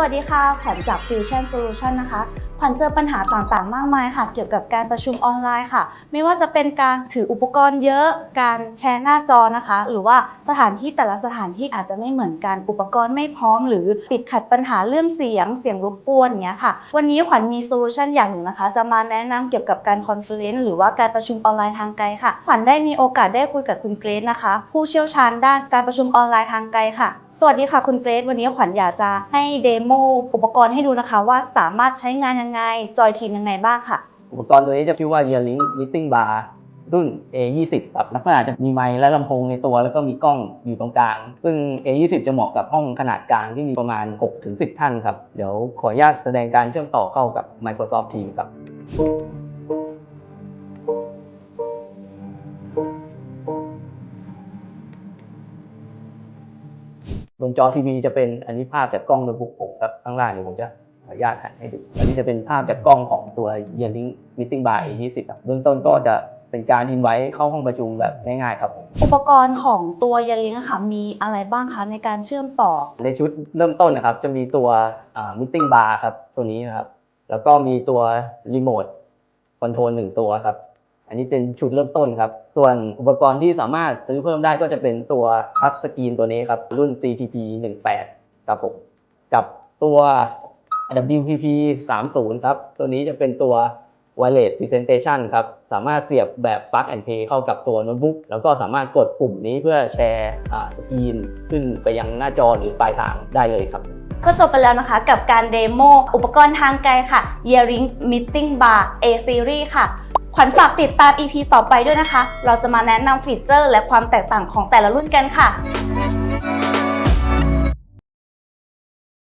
วัสดีค่ะ แผนจาก Fusion Solution นะคะ ขวัญเจอปัญหาต่างๆ มากมายค่ะ เกี่ยวกับการประชุมออนไลน์ค่ะ ไม่ว่าจะเป็นการถืออุปกรณ์เยอะ การแชร์หน้าจอนะคะ หรือว่าสถานที่แต่ละสถานที่อาจจะไม่เหมือนกัน อุปกรณ์ไม่พร้อม หรือติดขัดปัญหาเรื่องเสียง เสียงรบกวนอย่างเงี้ยค่ะ วันนี้ขวัญมีโซลูชันอย่างหนึ่งนะคะ จะมาแนะนำเกี่ยวกับการคอนเฟอเรนซ์หรือว่าการประชุมออนไลน์ทางไกลค่ะ ขวัญได้มีโอกาสได้คุยกับคุณเกรซนะคะ ผู้เชี่ยวชาญด้านการประชุมออนไลน์ทางไกลค่ะ สวัสดีค่ะคุณเกรซวันนี้ขวัญอยากจะให้เดโมอุปกรณ์ให้ดูนะคะว่าสามารถใช้งานยังไง จอยทีมยังไงบ้างค่ะ อุปกรณ์ตัวนี้จะชื่อว่า Yearlink Meeting Bar รุ่น A20 ครับลักษณะจะมีไมค์และลำโพงในตัว แล้วก็มีกล้องอยู่ตรงกลาง ซึ่ง A20 จะเหมาะกับห้องขนาดกลางที่มีประมาณ 6-10 ท่านครับ เดี๋ยวขออนุญาตแสดงการเชื่อมต่อเข้ากับ Microsoft Teams ครับ บนจอทีวีจะเป็นอันนี้ภาพจากกล้องโน้ตบุ๊กผมครับข้างล่างเดี๋ยวผมจะ ออนุญาตถ่ายให้ดูอันนี้จะเป็นภาพจากกล้องของตัว Yearlink Meeting by 20ครับเบื้องต้นก็จะเป็นการอินไว้เข้าห้องประชุมแบบง่ายๆครับผมอุปกรณ์ของตัวยาลิงค่ะมีอะไรบ้างคะในการเชื่อมต่อ ในชุดเริ่มต้นนะครับ จะมีตัวอ่า Meeting Bar ครับตัวนี้นะครับ แล้วก็มีตัวรีโมทคอนโทรลหนึ่งตัวครับ อันนี้เป็นชุดเริ่มต้นครับ ส่วนอุปกรณ์ที่สามารถซื้อเพิ่มได้ก็จะเป็นตัวทัชสกรีนตัวนี้ครับ รุ่น CTP 18ครับผมกับตัว WPP 30ครับ ตัวนี้จะเป็นตัว Wireless Presentation ครับ สามารถเสียบแบบ Plug and Play เข้ากับตัวโน้ตบุ๊ก แล้วก็สามารถกดปุ่มนี้เพื่อแชร์อ่าสกรีนขึ้นไปยังหน้าจอหรือปลายทางได้เลยครับ ก็จบไปแล้วนะคะกับการเดโมอุปกรณ์ทางไกลค่ะ Earring Meeting Bar A Series ค่ะ ขวัญฝากติดตาม EP ต่อไปด้วยนะคะ เราจะมาแนะนำฟีเจอร์ และความแตกต่างของแต่ละรุ่นกันค่ะ